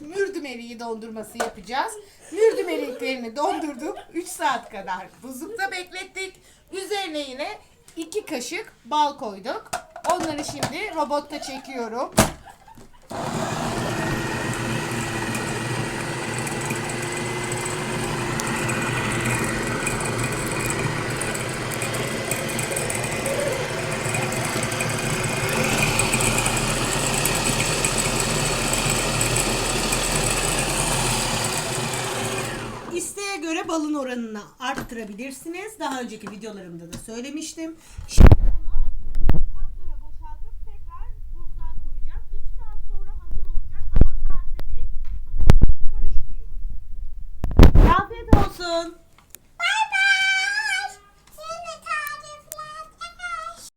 mürdümeri dondurması yapacağız. Mürdümeriklerini dondurduk. 3 saat kadar buzlukta beklettik. Üzerine yine 2 kaşık bal koyduk. Onları şimdi robotta çekiyorum. Göre balın oranını arttırabilirsiniz. Daha önceki videolarımda da söylemiştim. Şimdi bunu kaplara boşaltıp tekrar buzluğa koyacağız. 3 saat sonra hazır olacak ama saatte bir karıştırıyoruz. Afiyet olsun.